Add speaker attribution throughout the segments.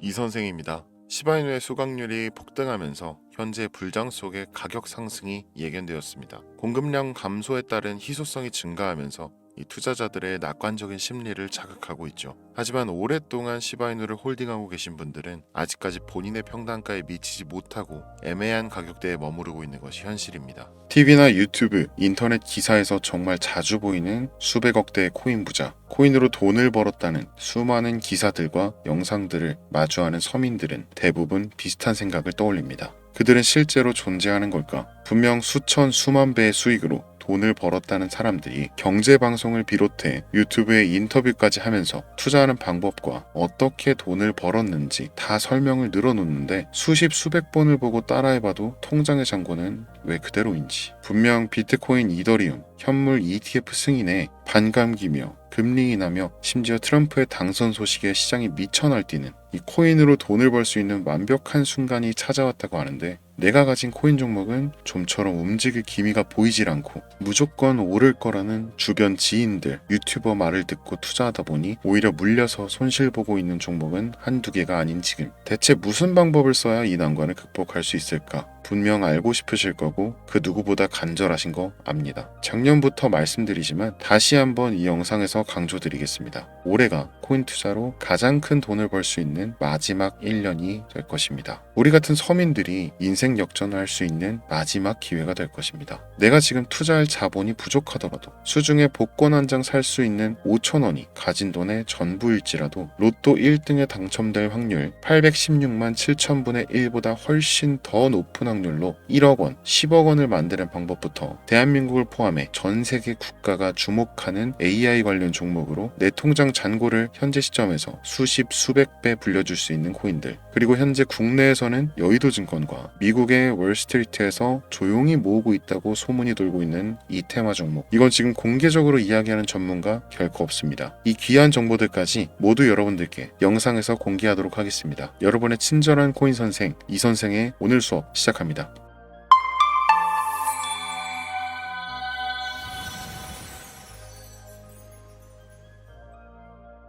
Speaker 1: 이 선생입니다. 시바이누의 수강률이 폭등하면서 현재 불장 속의 가격 상승이 예견되었습니다. 공급량 감소에 따른 희소성이 증가하면서 이 투자자들의 낙관적인 심리를 자극하고 있죠. 하지만 오랫동안 시바이누를 홀딩하고 계신 분들은 아직까지 본인의 평단가에 미치지 못하고 애매한 가격대에 머무르고 있는 것이 현실입니다. TV나 유튜브, 인터넷 기사에서 정말 자주 보이는 수백억대의 코인 부자, 코인으로 돈을 벌었다는 수많은 기사들과 영상들을 마주하는 서민들은 대부분 비슷한 생각을 떠올립니다. 그들은 실제로 존재하는 걸까? 분명 수천 수만 배의 수익으로 돈을 벌었다는 사람들이 경제 방송을 비롯해 유튜브에 인터뷰까지 하면서 투자하는 방법과 어떻게 돈을 벌었는지 다 설명을 늘어놓는데 수십 수백 번을 보고 따라해봐도 통장의 잔고는 왜 그대로인지. 분명 비트코인 이더리움 현물 ETF 승인에 반감기며 금리 인하며 심지어 트럼프의 당선 소식에 시장이 미쳐 날뛰는 이 코인으로 돈을 벌 수 있는 완벽한 순간이 찾아왔다고 하는데 내가 가진 코인 종목은 좀처럼 움직일 기미가 보이질 않고 무조건 오를 거라는 주변 지인들, 유튜버 말을 듣고 투자하다 보니 오히려 물려서 손실 보고 있는 종목은 한두 개가 아닌 지금 대체 무슨 방법을 써야 이 난관을 극복할 수 있을까? 분명 알고 싶으실 거고 그 누구보다 간절하신 거 압니다. 작년부터 말씀드리지만 다시 한번 이 영상에서 강조드리겠습니다. 올해가 코인 투자로 가장 큰 돈을 벌 수 있는 마지막 1년이 될 것입니다. 우리 같은 서민들이 인생 역전을 할 수 있는 마지막 기회가 될 것입니다. 내가 지금 투자할 자본이 부족하더라도 수중에 복권 한 장 살 수 있는 5천 원이 가진 돈의 전부일지라도 로또 1등에 당첨될 확률 816만 7천분의 1보다 훨씬 더 높은 확률로 1억 원, 10억 원을 만드는 방법부터 대한민국을 포함해 전 세계 국가가 주목하는 AI 관련 종목으로 내 통장 잔고를 현재 시점에서 수십 수백 배 불려줄 수 있는 코인들. 그리고 현재 국내에서는 여의도 증권과 미국의 월스트리트에서 조용히 모으고 있다고 소문이 돌고 있는 이 테마 종목. 이건 지금 공개적으로 이야기하는 전문가 결코 없습니다. 이 귀한 정보들까지 모두 여러분들께 영상에서 공개하도록 하겠습니다. 여러분의 친절한 코인 선생 이 선생의 오늘 수업 시작합니다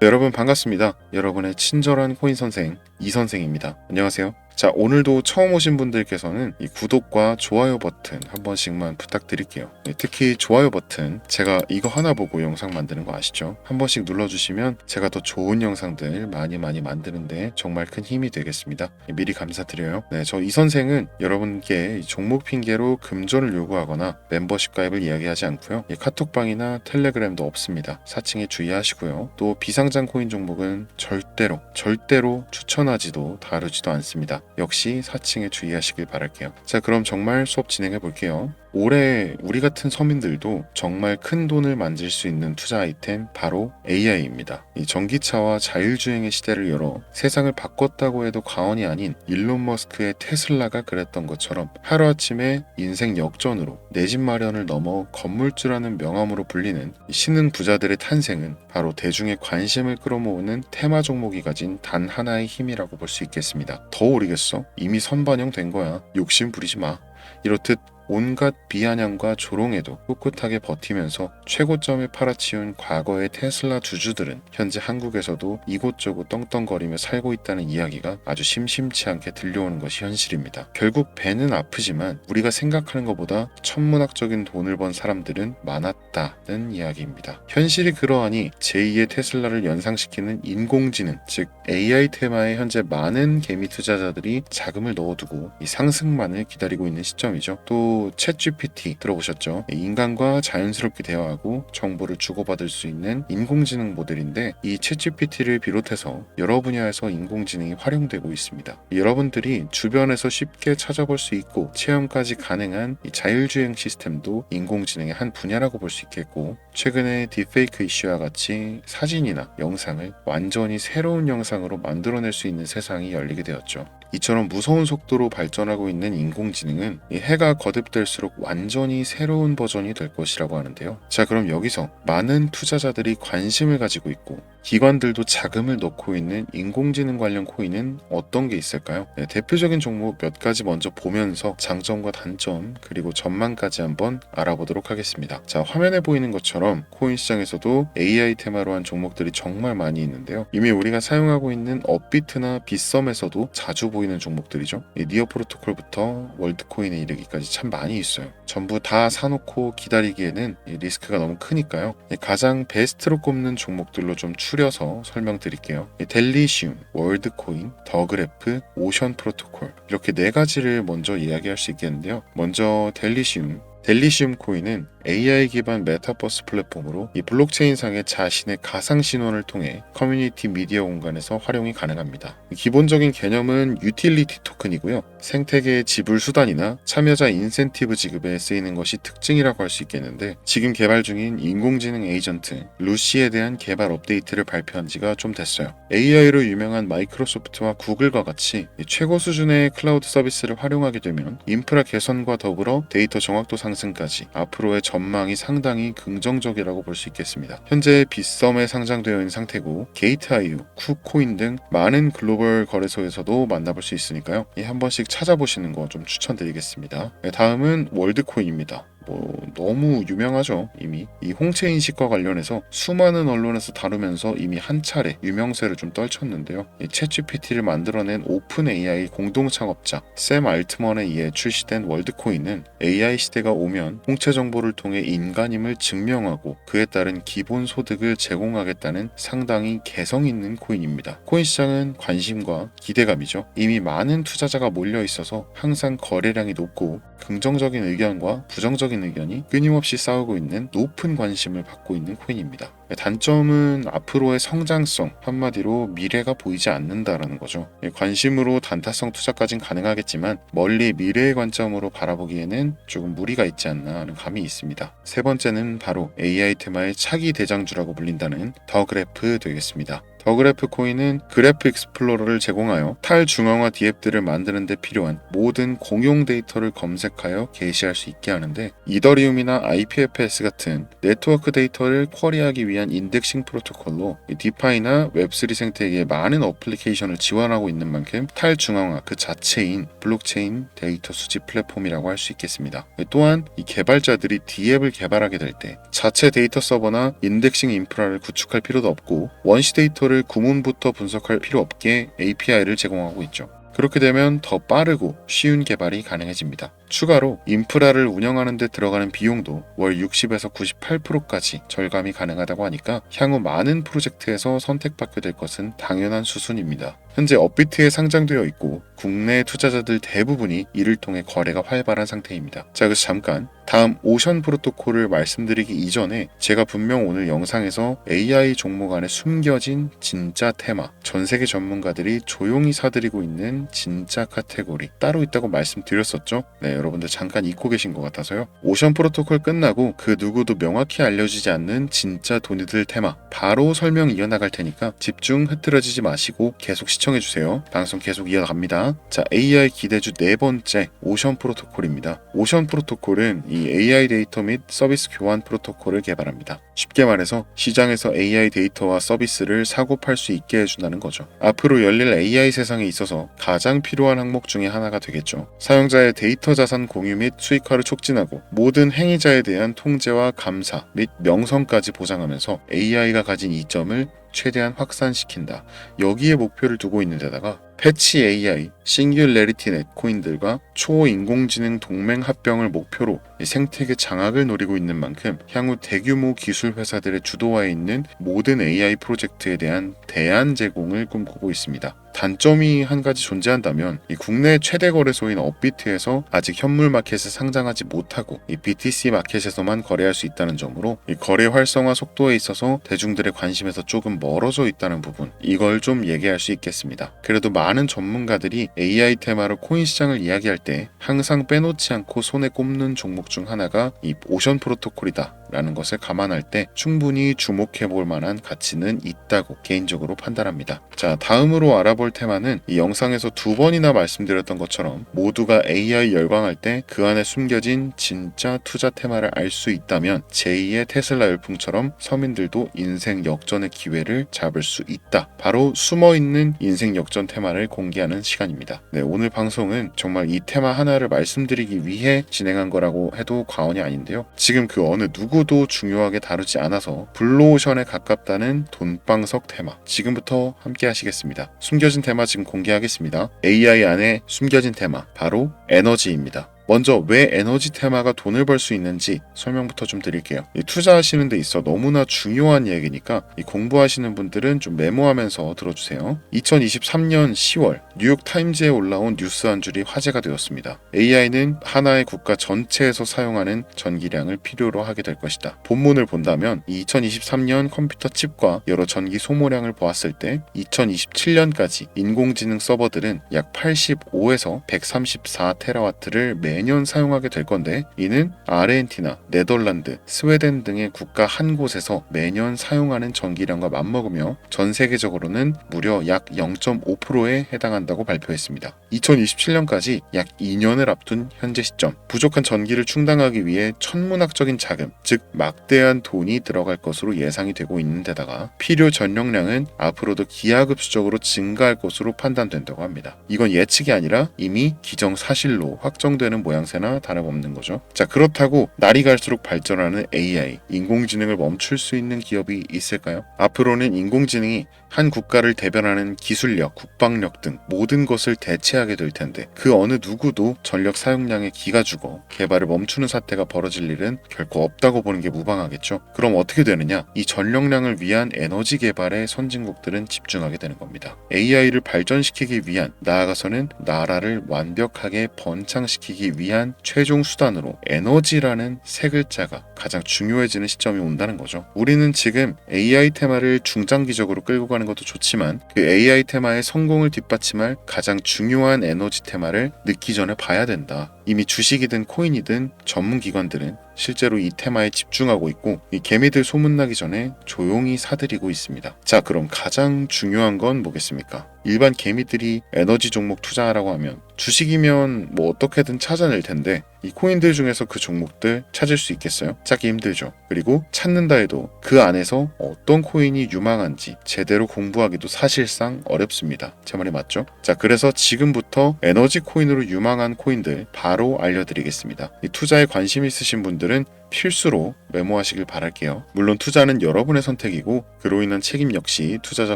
Speaker 1: 여러분 반갑습니다. 여러분의 친절한 코인 선생 이 선생입니다. 안녕하세요. 자 오늘도 처음 오신 분들께서는 이 구독과 좋아요 버튼 한 번씩만 부탁드릴게요. 네, 특히 좋아요 버튼 제가 이거 하나 보고 영상 만드는 거 아시죠? 한 번씩 눌러주시면 제가 더 좋은 영상들 많이 많이 만드는데 정말 큰 힘이 되겠습니다. 네, 미리 감사드려요. 네, 저 이 선생은 여러분께 이 종목 핑계로 금전을 요구하거나 멤버십 가입을 이야기하지 않고요. 이 카톡방이나 텔레그램도 없습니다. 사칭에 주의하시고요. 또 비상장 코인 종목은 절대로 절대로 추천하지도 다루지도 않습니다. 역시 사칭에 주의하시길 바랄게요. 자, 그럼 정말 수업 진행해 볼게요. 올해 우리 같은 서민들도 정말 큰 돈을 만질 수 있는 투자 아이템 바로 AI입니다. 이 전기차와 자율주행의 시대를 열어 세상을 바꿨다고 해도 과언이 아닌 일론 머스크의 테슬라가 그랬던 것처럼 하루아침에 인생 역전으로 내 집 마련을 넘어 건물주라는 명함으로 불리는 이 신흥 부자들의 탄생은 바로 대중의 관심을 끌어모으는 테마 종목이 가진 단 하나의 힘이라고 볼 수 있겠습니다. 더 오르겠어? 이미 선반영된 거야. 욕심 부리지 마. 이렇듯 온갖 비아냥과 조롱에도 꿋꿋하게 버티면서 최고점에 팔아치운 과거의 테슬라 주주들은 현재 한국에서도 이곳저곳 떵떵거리며 살고 있다는 이야기가 아주 심심치 않게 들려오는 것이 현실입니다. 결국 배는 아프지만 우리가 생각하는 것보다 천문학적인 돈을 번 사람들은 많았다는 이야기입니다. 현실이 그러하니 제2의 테슬라를 연상시키는 인공지능, 즉 AI 테마에 현재 많은 개미 투자자들이 자금을 넣어두고 이 상승만을 기다리고 있는 시점이죠. 또 챗 GPT 들어보셨죠? 인간과 자연스럽게 대화하고 정보를 주고받을 수 있는 인공지능 모델인데 이 챗 GPT를 비롯해서 여러 분야에서 인공지능이 활용되고 있습니다. 여러분들이 주변에서 쉽게 찾아볼 수 있고 체험까지 가능한 이 자율주행 시스템도 인공지능의 한 분야라고 볼 수 있겠고 최근에 딥페이크 이슈와 같이 사진이나 영상을 완전히 새로운 영상으로 만들어낼 수 있는 세상이 열리게 되었죠. 이처럼 무서운 속도로 발전하고 있는 인공지능은 이 해가 거듭될수록 완전히 새로운 버전이 될 것이라고 하는데요. 자, 그럼 여기서 많은 투자자들이 관심을 가지고 있고 기관들도 자금을 넣고 있는 인공지능 관련 코인은 어떤 게 있을까요? 네, 대표적인 종목 몇 가지 먼저 보면서 장점과 단점 그리고 전망까지 한번 알아보도록 하겠습니다. 자 화면에 보이는 것처럼 코인 시장에서도 AI 테마로 한 종목들이 정말 많이 있는데요. 이미 우리가 사용하고 있는 업비트나 빗썸에서도 자주 보이는 종목들이죠. 이 니어 프로토콜부터 월드코인에 이르기까지 참 많이 있어요. 전부 다 사놓고 기다리기에는 이 리스크가 너무 크니까요. 이 가장 베스트로 꼽는 종목들로 좀 추 려서 설명드릴게요. 이 델리시움, 월드코인, 더그래프, 오션 프로토콜 이렇게 네 가지를 먼저 이야기할 수 있겠는데요. 먼저 델리시움. 델리시움 코인은 AI 기반 메타버스 플랫폼으로 이 블록체인상의 자신의 가상 신원을 통해 커뮤니티 미디어 공간에서 활용이 가능합니다. 기본적인 개념은 유틸리티 토큰이고요. 생태계의 지불 수단이나 참여자 인센티브 지급에 쓰이는 것이 특징이라고 할 수 있겠는데 지금 개발 중인 인공지능 에이전트 루시에 대한 개발 업데이트를 발표한 지가 좀 됐어요. AI로 유명한 마이크로소프트와 구글과 같이 이 최고 수준의 클라우드 서비스를 활용하게 되면 인프라 개선과 더불어 데이터 정확도 상승 까지 앞으로의 전망이 상당히 긍정적이라고 볼 수 있겠습니다. 현재 빗썸에 상장되어 있는 상태고 게이트아이유, 쿠코인 등 많은 글로벌 거래소에서도 만나볼 수 있으니까요. 이한 번씩 찾아보시는 거 좀 추천드리겠습니다. 네, 다음은 월드코인입니다. 뭐 너무 유명하죠 이미. 이 홍채 인식과 관련해서 수많은 언론에서 다루면서 이미 한 차례 유명세를 좀 떨쳤는데요. 이 챗GPT를 만들어낸 오픈 AI 공동 창업자 샘 알트먼에 의해 출시된 월드코인은 AI 시대가 오면 홍채 정보를 통해 인간임을 증명하고 그에 따른 기본 소득을 제공하겠다는 상당히 개성 있는 코인입니다. 코인 시장은 관심과 기대감이죠. 이미 많은 투자자가 몰려 있어서 항상 거래량이 높고 긍정적인 의견과 부정적인 의견이 끊임없이 싸우고 있는 높은 관심을 받고 있는 코인입니다. 단점은 앞으로의 성장성, 한마디로 미래가 보이지 않는다라는 거죠. 관심으로 단타성 투자까진 가능하겠지만 멀리 미래의 관점으로 바라보기에는 조금 무리가 있지 않나 하는 감이 있습니다. 세 번째는 바로 AI 테마의 차기 대장주라고 불린다는 더 그래프 되겠습니다. 더그래프 코인은 그래프 익스플로러를 제공하여 탈중앙화 디앱들을 만드는 데 필요한 모든 공용 데이터를 검색하여 게시할 수 있게 하는데 이더리움이나 IPFS 같은 네트워크 데이터를 쿼리하기 위한 인덱싱 프로토콜로 디파이나 웹3 생태계의 많은 어플리케이션을 지원하고 있는 만큼 탈중앙화 그 자체인 블록체인 데이터 수집 플랫폼이라고 할 수 있겠습니다. 또한 이 개발자들이 디앱을 개발하게 될 때 자체 데이터 서버나 인덱싱 인프라를 구축할 필요도 없고 원시 데이터를 구문부터 분석할 필요 없게 API를 제공하고 있죠. 그렇게 되면 더 빠르고 쉬운 개발이 가능해집니다. 추가로 인프라를 운영하는 데 들어가는 비용도 월 60에서 98%까지 절감이 가능하다고 하니까 향후 많은 프로젝트에서 선택받게 될 것은 당연한 수순입니다. 현재 업비트에 상장되어 있고 국내 투자자들 대부분이 이를 통해 거래가 활발한 상태입니다. 자, 그래서 잠깐 다음 오션 프로토콜을 말씀드리기 이전에 제가 분명 오늘 영상에서 AI 종목 안에 숨겨진 진짜 테마, 전 세계 전문가들이 조용히 사들이고 있는 진짜 카테고리 따로 있다고 말씀드렸었죠? 네, 여러분들 잠깐 잊고 계신 것 같아서요. 오션 프로토콜 끝나고 그 누구도 명확히 알려지지 않는 진짜 돈이들 테마 바로 설명 이어나갈 테니까 집중 흐트러지지 마시고 계속 시청해주세요. 방송 계속 이어갑니다. 자, AI 기대주 네 번째 오션 프로토콜입니다. 오션 프로토콜은 이 AI 데이터 및 서비스 교환 프로토콜을 개발합니다. 쉽게 말해서 시장에서 AI 데이터와 서비스를 사고 팔 수 있게 해준다는 거죠. 앞으로 열릴 AI 세상에 있어서 가장 필요한 항목 중에 하나가 되겠죠. 사용자의 데이터 자산 공유 및 수익화를 촉진하고 모든 행위자에 대한 통제와 감사 및 명성까지 보장하면서 AI가 가진 이점을 최대한 확산시킨다. 여기에 목표를 두고 있는 데다가 패치 AI, 싱귤레리티 넷 코인들과 초인공지능 동맹 합병을 목표로 생태계 장악을 노리고 있는 만큼 향후 대규모 기술 회사들의 주도하에 있는 모든 AI 프로젝트에 대한 대안 제공을 꿈꾸고 있습니다. 단점이 한 가지 존재한다면 이 국내 최대 거래소인 업비트에서 아직 현물 마켓에 상장하지 못하고 이 BTC 마켓에서만 거래할 수 있다는 점으로 이 거래 활성화 속도에 있어서 대중들의 관심에서 조금 멀어져 있다는 부분 이걸 좀 얘기할 수 있겠습니다. 그래도 많은 전문가들이 AI 테마로 코인 시장을 이야기할 때 항상 빼놓지 않고 손에 꼽는 종목 중 하나가 이 오션 프로토콜이다 라는 것을 감안할 때 충분히 주목해 볼 만한 가치는 있다고 개인적으로 판단합니다. 자, 다음으로 알아볼 테마는 이 영상에서 두 번이나 말씀드렸던 것처럼 모두가 AI 열광할 때 그 안에 숨겨진 진짜 투자 테마를 알 수 있다면 제2의 테슬라 열풍처럼 서민들도 인생 역전의 기회를 잡을 수 있다. 바로 숨어 있는 인생 역전 테마를 공개하는 시간입니다. 네, 오늘 방송은 정말 이 테마 하나를 말씀드리기 위해 진행한 거라고 해도 과언이 아닌데요. 지금 그 어느 누구 도 중요하게 다루지 않아서 블루오션에 가깝다는 돈방석 테마. 지금부터 함께 하시겠습니다. 숨겨진 테마 지금 공개하겠습니다. AI 안에 숨겨진 테마 바로 에너지입니다. 먼저 왜 에너지 테마가 돈을 벌 수 있는지 설명부터 좀 드릴게요. 이 투자하시는 데 있어 너무나 중요한 얘기니까 이 공부하시는 분들은 좀 메모하면서 들어주세요. 2023년 10월 뉴욕 타임즈에 올라온 뉴스 한 줄이 화제가 되었습니다. AI는 하나의 국가 전체에서 사용하는 전기량을 필요로 하게 될 것이다. 본문을 본다면 2023년 컴퓨터 칩과 여러 전기 소모량을 보았을 때 2027년까지 인공지능 서버들은 약 85에서 134 테라와트를 매년 사용하게 될 건데 이는 아르헨티나, 네덜란드, 스웨덴 등의 국가 한 곳에서 매년 사용하는 전기량과 맞먹으며 전 세계적으로는 무려 약 0.5%에 해당한다 고 발표했습니다. 2027년까지 약 2년을 앞둔 현재 시점 부족한 전기를 충당하기 위해 천문학적인 자금, 즉 막대한 돈이 들어갈 것으로 예상이 되고 있는 데다가 필요 전력량은 앞으로도 기하급수적으로 증가할 것으로 판단된다고 합니다. 이건 예측이 아니라 이미 기정사실로 확정되는 모양새나 다름없는 거죠. 자 그렇다고 날이 갈수록 발전하는 AI, 인공지능을 멈출 수 있는 기업이 있을까요? 앞으로는 인공지능이 한 국가를 대변하는 기술력, 국방력 등 모든 것을 대체하게 될 텐데 그 어느 누구도 전력 사용량에 기가 죽어 개발을 멈추는 사태가 벌어질 일은 결코 없다고 보는 게 무방하겠죠. 그럼 어떻게 되느냐? 이 전력량을 위한 에너지 개발에 선진국들은 집중하게 되는 겁니다. AI를 발전시키기 위한 나아가서는 나라를 완벽하게 번창시키기 위한 최종 수단으로 에너지라는 세 글자가 가장 중요해지는 시점이 온다는 거죠. 우리는 지금 AI 테마를 중장기적으로 끌고 가는 것도 좋지만 그 AI 테마의 성공을 뒷받침할 가장 중요한 에너지 테마를 늦기 전에 봐야 된다. 이미 주식이든 코인이든 전문 기관들은 실제로 이 테마에 집중하고 있고 이 개미들 소문나기 전에 조용히 사들이고 있습니다. 자, 그럼 가장 중요한 건 뭐겠습니까? 일반 개미들이 에너지 종목 투자하라고 하면 주식이면 뭐 어떻게든 찾아낼 텐데 이 코인들 중에서 그 종목들 찾을 수 있겠어요? 찾기 힘들죠. 그리고 찾는다 해도 그 안에서 어떤 코인이 유망한지 제대로 공부하기도 사실상 어렵습니다. 제 말이 맞죠? 자, 그래서 지금부터 에너지 코인으로 유망한 코인들 바로 알려드리겠습니다. 이 투자에 관심 있으신 분들은 필수로 메모하시길 바랄게요. 물론 투자는 여러분의 선택이고 그로 인한 책임 역시 투자자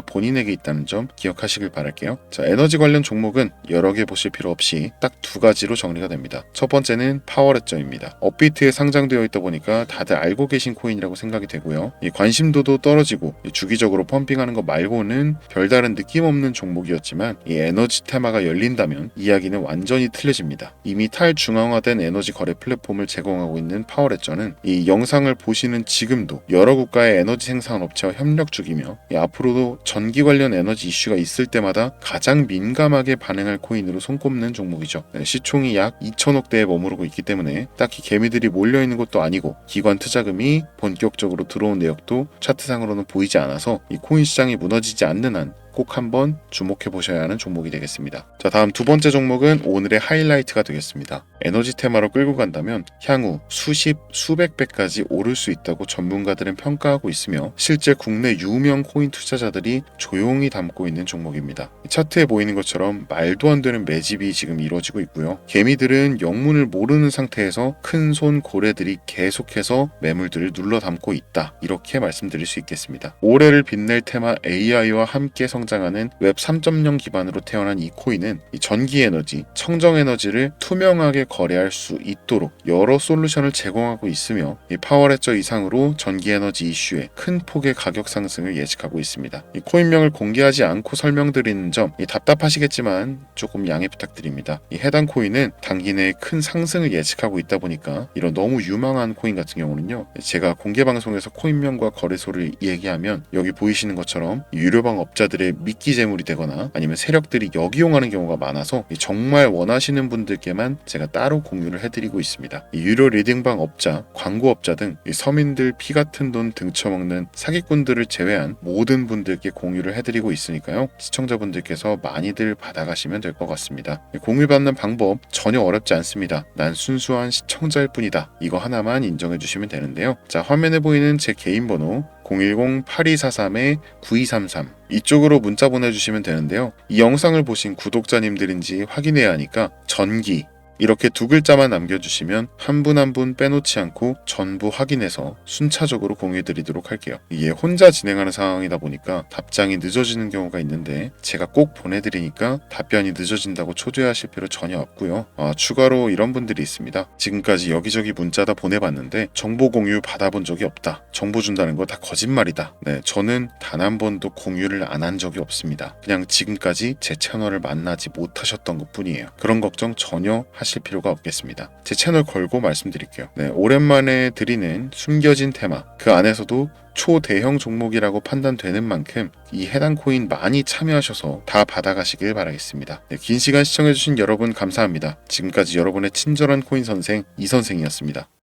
Speaker 1: 본인에게 있다는 점 기억하시길 바랄게요. 자, 에너지 관련 종목은 여러 개 보실 필요 없이 딱 두 가지로 정리가 됩니다. 첫 번째는 파워레점입니다. 업비트에 상장되어 있다 보니까 다들 알고 계신 코인이라고 생각이 되고요. 이 관심도도 떨어지고 이 주기적으로 펌핑하는 것 말고는 별다른 느낌 없는 종목이었지만 이 에너지 테마가 열린다면 이야기는 완전히 틀려집니다. 이미 탈중앙화된 에너지 거래 플랫폼을 제공하고 있는 파워레 점은 이 영상을 보시는 지금도 여러 국가의 에너지 생산 업체와 협력 중이며 이 앞으로도 전기 관련 에너지 이슈가 있을 때마다 가장 민감하게 반응할 코인으로 손꼽는 종목이죠. 네, 시총이 약 2천억 대에 머무르고 있기 때문에 딱히 개미들이 몰려 있는 것도 아니고 기관 투자금이 본격적으로 들어온 내역도 차트상으로는 보이지 않아서 이 코인 시장이 무너지지 않는 한 꼭 한번 주목해 보셔야 하는 종목이 되겠습니다. 자, 다음 두 번째 종목은 오늘의 하이라이트가 되겠습니다. 에너지 테마로 끌고 간다면 향후 수십, 수백 배까지 오를 수 있다고 전문가들은 평가하고 있으며 실제 국내 유명 코인 투자자들이 조용히 담고 있는 종목입니다. 차트에 보이는 것처럼 말도 안 되는 매집이 지금 이루어지고 있고요. 개미들은 영문을 모르는 상태에서 큰 손 고래들이 계속해서 매물들을 눌러 담고 있다. 이렇게 말씀드릴 수 있겠습니다. 올해를 빛낼 테마 AI와 함께 성 장하는 웹 3.0 기반으로 태어난 이 코인은 이 전기 에너지, 청정 에너지를 투명하게 거래할 수 있도록 여러 솔루션을 제공하고 있으며 이 파워레저 이상으로 전기 에너지 이슈에 큰 폭의 가격 상승을 예측하고 있습니다. 이 코인명을 공개하지 않고 설명드리는 점이 답답하시겠지만 조금 양해 부탁드립니다. 이 해당 코인은 단기 내에 큰 상승을 예측하고 있다 보니까 이런 너무 유망한 코인 같은 경우는요 제가 공개 방송에서 코인명과 거래소를 얘기하면 여기 보이시는 것처럼 유료방 업자들의 미끼 재물이 되거나 아니면 세력들이 역이용하는 경우가 많아서 이 정말 원하시는 분들께만 제가 따로 공유를 해드리고 있습니다. 이 유료 리딩방 업자, 광고업자 등이 서민들 피 같은 돈 등쳐먹는 사기꾼들을 제외한 모든 분들께 공유를 해드리고 있으니까요. 시청자분들께서 많이들 받아가시면 될 것 같습니다. 공유받는 방법 전혀 어렵지 않습니다. 난 순수한 시청자일 뿐이다. 이거 하나만 인정해 주시면 되는데요. 자, 화면에 보이는 제 개인 번호 010-8243-9233 이쪽으로 문자 보내주시면 되는데요. 이 영상을 보신 구독자님들인지 확인해야 하니까 전기 이렇게 두 글자만 남겨주시면 한 분 한 분 빼놓지 않고 전부 확인해서 순차적으로 공유해드리도록 할게요. 이게 혼자 진행하는 상황이다 보니까 답장이 늦어지는 경우가 있는데 제가 꼭 보내드리니까 답변이 늦어진다고 초조해하실 필요 전혀 없고요. 아, 추가로 이런 분들이 있습니다. 지금까지 여기저기 문자 다 보내봤는데 정보 공유 받아본 적이 없다. 정보 준다는 거 다 거짓말이다. 네, 저는 단 한 번도 공유를 안 한 적이 없습니다. 그냥 지금까지 제 채널을 만나지 못하셨던 것 뿐이에요. 그런 걱정 전혀 하실 필요가 없겠습니다. 제 채널 걸고 말씀드릴게요. 네, 오랜만에 드리는 숨겨진 테마. 그 안에서도 초대형 종목이라고 판단되는 만큼 이 해당 코인 많이 참여하셔서 다 받아가시길 바라겠습니다. 네, 긴 시간 시청해주신 여러분 감사합니다. 지금까지 여러분의 친절한 코인 선생 이 선생이었습니다.